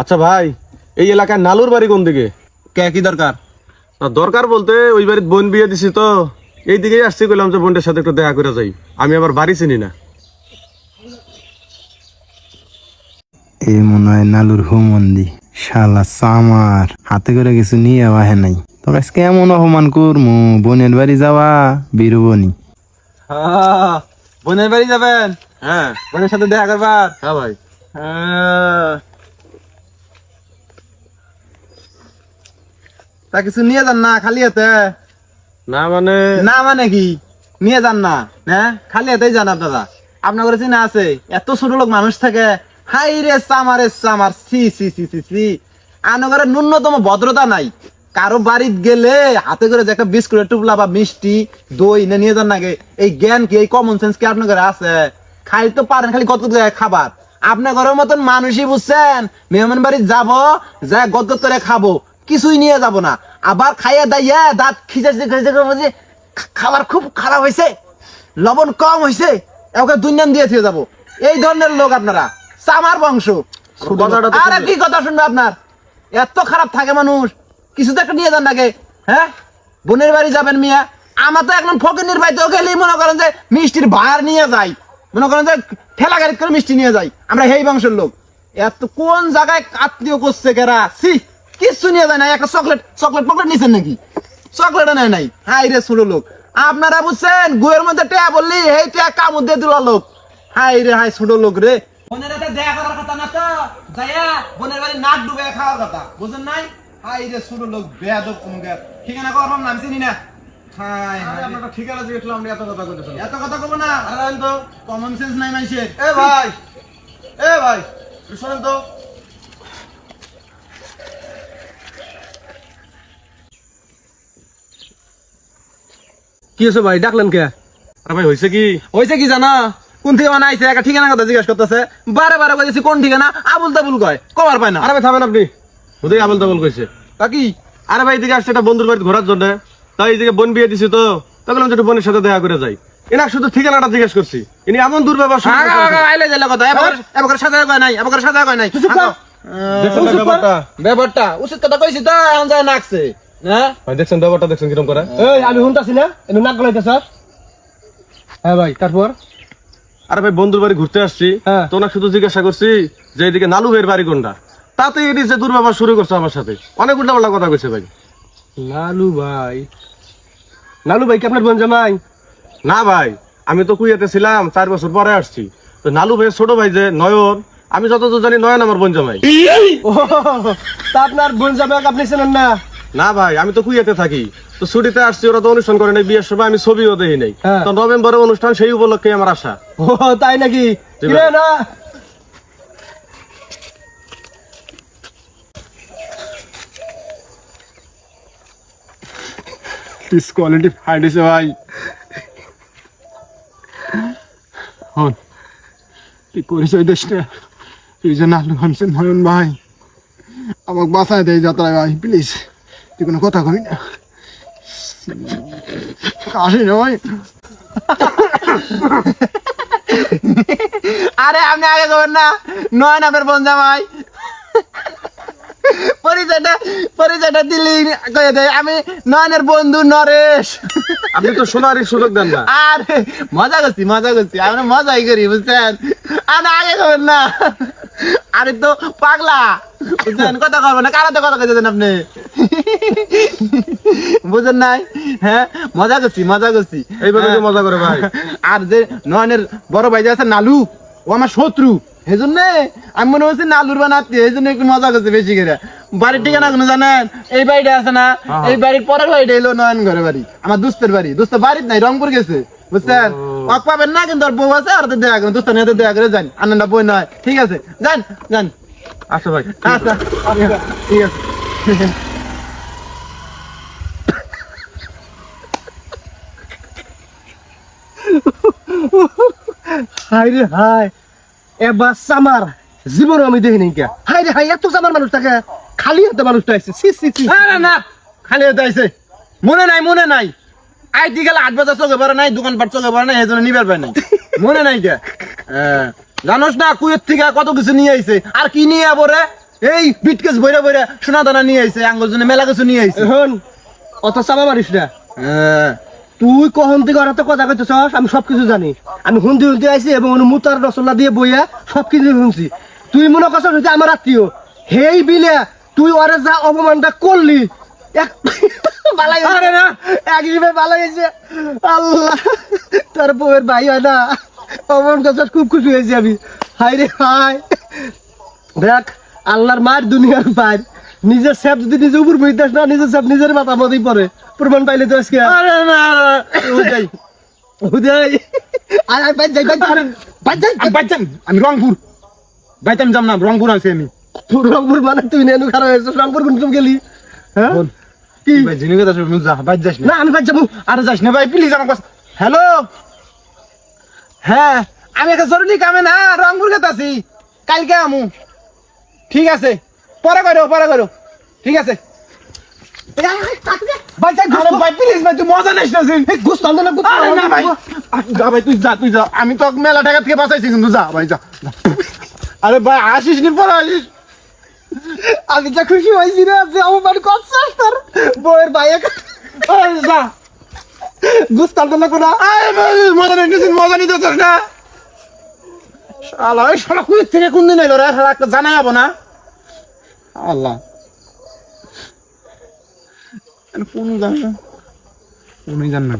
আচ্ছা ভাই এই এলাকায় নালুর বাড়ি কোন দিকে? কে কি দরকার? না দরকার বলতে ওই বাড়ির বোন বিয়ে দিছি তো। এই দিকেই আসছি কইলাম যে বোনটার সাথে একটু দেখা করে যাই। আমি আবার বাড়ি চিনি না। এ মনে হয় নালুর হুমন্দি। শালা সামার হাতে করে কিছু নিয়ে আহে নাই। তোর আজকে এমন অপমান করমু? বোনের বাড়ি যাওয়া বীরবনি। হ্যাঁ, বোনের বাড়ি যাবেন? হ্যাঁ। বোনের সাথে দেখা করবার? হ্যাঁ ভাই। হ্যাঁ। তা কিছু নিয়ে যান না খালি হাতে। না মানে? না মানে কি? নিয়ে যান না হ্যাঁ খালি হাতেই যান আপনারা। আপনার কাছে চিনা আছে এত ছোট লোক মানুষ থাকে। হাই রে সামারে সামার সি সি সি সি সি আনগরে ন্যূনতম ভদ্রতা নাই। কারও বাড়িতে গেলে হাতে করে যে একটা বিস্কুটের টুপলা বা মিষ্টি দই না নিয়ে যান নাকি এই জ্ঞান কি এই কমন সেন্স কি আপনার ঘরে আছে? খাই তো পারেন খালি কত কত জায়গায় খাবার। আপনার ঘরের মতন মানুষই বুঝছেন? মেহমান বাড়ি যাব যা গদ করে খাব। কিছুই নিয়ে যাব না। আবার খাইয়া দাইয়া দাঁত খিচাইছে খিচাইছে খাবার খুব খারাপ হয়েছে লবণ কম হয়েছে ওকে দুনিয়ান দিয়ে থিয়ে যাব। এই ধরনের লোক আপনারা সামার বংশ। আরে কি কথা শুনবে আপনার? এত খারাপ থাকে মানুষ কিছু তো একটা নিয়ে যান নাকি হ্যাঁ? বোনের বাড়ি যাবেন মিয়া আমার তো একদম ফকিনের বাড়িতেও গেলেই মনে করেন যে মিষ্টির ভার নিয়ে যাই মনে করেন যে ঠেলা গাড়ি করে মিষ্টি নিয়ে যাই আমরা সেই বংশের লোক। এত কোন জায়গায় আত্মীয় করছে কেরা? সি কিচ্ছু নিয়ে যায় না একটা চকলেট চকলেট পকলেট নিছেন নাকি? চকলেট নেয় নাই। হাই রে ছোট লোক। আপনারা বুঝছেন গুয়ের মধ্যে টেয়া বললি এই টেয়া কামড় দিয়ে দিল লোক। হাই রে হাই ছোট লোক রে। বোনের হাতে দেখা করার কথা না তো। যাইয়া বোনের বাড়ি নাক ডুবে খাওয়ার কথা। বুঝেন নাই? হাই রে ছোট লোক বেয়াদব কুমগার ঠিকানা করবাম নাম চিনি না। হাই হাই আপনার ঠিকানা আমরা এত কথা কইতেছেন এত কথা কব না। তো। কমন সেন্স নাই মাইসের এ ভাই। এ ভাই। শোনেন তো কি হয়েছে ভাই? ডাকলেন কে? আরে ভাই হয়েছে কি? হয়েছে কি জানা? কোন থেকে বানাইছে একটা ঠিকানা কথা জিজ্ঞেস করতেছে। বারে বারে কইছি কোন ঠিকানা? আবুল তাবুল কয়। কবার পায় না। আরে ভাই থামেন আপনি। ওদের আবল তাবল কইছে। তা কি? আরে ভাই এদিকে আসছে একটা বন্ধুর বাড়িতে ঘোরার জন্য। তাই এইদিকে বোন বিয়ে দিছি তো। যে একটু বোনের সাথে দেখা করে যাই। এনাক শুধু ঠিকানাটা জিজ্ঞেস করছি। ইনি এমন দুর্ব্যবহার আইলে যাইলে কথা। এবার এবার সাজা কয় নাই এবার সাজা কয় নাই। ব্যাপারটা? ব্যাপারটা? উচিত কথা কইছি তো যায় নাকছে। হ্যাঁ দেখছেন ব্যাপারটা দেখছেন কীরকম করে? এই আমি শুনতাছি না? এনে নাক গলাইতেছ হ্যাঁ ভাই তারপর? আরে ভাই বন্ধুর বাড়ি ঘুরতে আসছি। হ্যাঁ। তো শুধু জিজ্ঞাসা করছি যে এদিকে নালু ভাইয়ের বাড়ি কোনটা? তাতে এটি যে দুর্ব্যবহার শুরু করছে আমার সাথে। অনেক উল্টা পাল্টা কথা কইছে ভাই। লালু ভাই। লালু ভাই কি আপনার বোন জামাই? না ভাই আমি তো কুইয়াতে ছিলাম চার বছর পরে আসছি। তো নালু ভাইয়ের ছোট ভাই যে নয়ন আমি যতদূর জানি নয়ন আমার বোন জামাই। তা আপনার বোন জামাই আপনি চেনেন না? না ভাই আমি তো কুইয়াতে থাকি। তো ছুটিতে আসছি ওরা তো অনুষ্ঠান করে নাই বিয়ের সময় আমি ছবিও দেখি নাই। হ্যাঁ। তো নভেম্বরে অনুষ্ঠান সেই উপলক্ষে আমার আশা। ও তাই নাকি। না? কোয়ালিটি ভাই। হন তুই করিস ওই দেশটা? তুই যে নালু নয়ন ভাই। আমাকে বাঁচায় দেয় যাত্রায় ভাই প্লিজ তুই কোনো কথা কবি না। আসি না ভাই। আরে আপনি আগে করবেন না? নয় নামের বোন জামাই। পরিচয়টা পরিচয়টা দিলি কয়ে দেয় আমি নয়নের বন্ধু নরেশ। আপনি তো শোনারই সুযোগ দেন না। আরে মজা করছি মজা করছি। আমরা মজাই করি বুঝছেন? আপনি আগে করবেন না। আরে তো পাগলা। বুঝছেন কথা করবেন না। কারাতে কথা কইতেছেন আপনি। বুঝেন নাই? হ্যাঁ? মজা করছি মজা করছি। এইভাবে কি মজা করে ভাই। আর যে নয়নের বড় ভাই যে আছে নালু ও আমার শত্রু। সেই জন্য আমি মনে হচ্ছে নালুর বানাতে এই জন্য একটু মজা করছে বেশি করে। বাড়ির ঠিকানা কোনো জানেন? এই বাড়িটা আছে না? এই বাড়ির পরের বাড়িটা এলো নয়ন ঘরের বাড়ি। আমার দুস্তের বাড়ি। দুস্ত বাড়ির নাই রংপুর গেছে। বুঝছেন? অক পাবেন না কিন্তু ওর বউ আছে আর দেখা করেন করে যান আনন্দা বই নয়। ঠিক আছে যান যান। আচ্ছা ভাই। আচ্ছা ঠিক আছে হাই রে হাই এবার সামার জীবন আমি দেখি নাই কে। হাই রে হাই এত সামার মানুষ থাকে খালি হাতে মানুষটা আছে সি সি সি না না না খালি হতে আইছে। মনে নাই মনে নাই। আইতি গেলে আট বাজার চোখে পড়ে নাই দোকান পাট চোখে পড়ে নাই এই জন্য নিবার পায় নাই। মনে নাই কে? হ্যাঁ, জানোস না কুয়ের থেকে কত কিছু নিয়ে আইছে? আর কি নিয়ে আবো রে? এই বিটকেস বইরা বইরা সোনা দানা নিয়ে আইছে জন্য মেলা কিছু নিয়ে আইছে। এখন অত চাপা মারিস না। হ্যাঁ। তুই কখন থেকে ওরা তো কথা কইতেছস আমি সবকিছু জানি। আমি হুন্দি হুন্দি আইছি এবং মুতার রসগোল্লা দিয়ে বইয়া সবকিছু শুনছি। তুই মনে করছস হচ্ছে আমার আত্মীয় হেই বিলে তুই ওরে যা অপমানটা করলি এক বালাই আরে না। এক হিসেবে হয়েছে। আল্লাহ তোর বউয়ের ভাই হয় না। অপমান করছস খুব খুশি হয়েছি আমি। হাই রে হাই দেখ আল্লাহর মার দুনিয়ার পার নিজের স্যাপ যদি নিজে উপর বইতাস না নিজের স্যাপ নিজের মাথা মধ্যেই পড়ে। প্রমাণ পাইলে তো আজকে। আরে না উদয়। উদয়। আয় আয় যাই বাইর যাই। বাইর যাই আমি রংপুর। বাইতাম যাম না রংপুর আছি আমি। তোর রংপুর মানে তুই নেনু খারাপ হয়েছে রংপুর কোন তুমি গেলি? হ্যাঁ। কি? ভাই জিনিস কথা শুন যা যাস না। আমি বাইর যাব। আরে যাস না ভাই প্লিজ আমার কাছে হ্যালো হ্যাঁ আমি একটা জরুরি কামে না রংপুর গেতে আছি। কালকে আমু। ঠিক আছে। পরে করো পরে করো। ঠিক আছে। ভাই যাই আরে ভাই প্লিজ ভাই তুই মজা নিস না সিন ঘুষ তন্দে না আরে না ভাই। যা ভাই তুই যা তুই যা। আমি তো মেলা টাকা থেকে বাঁচাইছি কিন্তু যা ভাই যা। যা। আরে ভাই আসিস নি পরে আসিস? আমি যা খুশি হয়েছি রে যে অপমান করছিস তোর বউয়ের আরে যা। ঘুষ তন্দে না কোনা মজা নিস মজা নিতে চাস না? এই শালা কুয়েত থেকে কোন দিন এলো রে? শালা একটা জানাই যাব না? আল্লাহ। কোন জান কোনই জান না।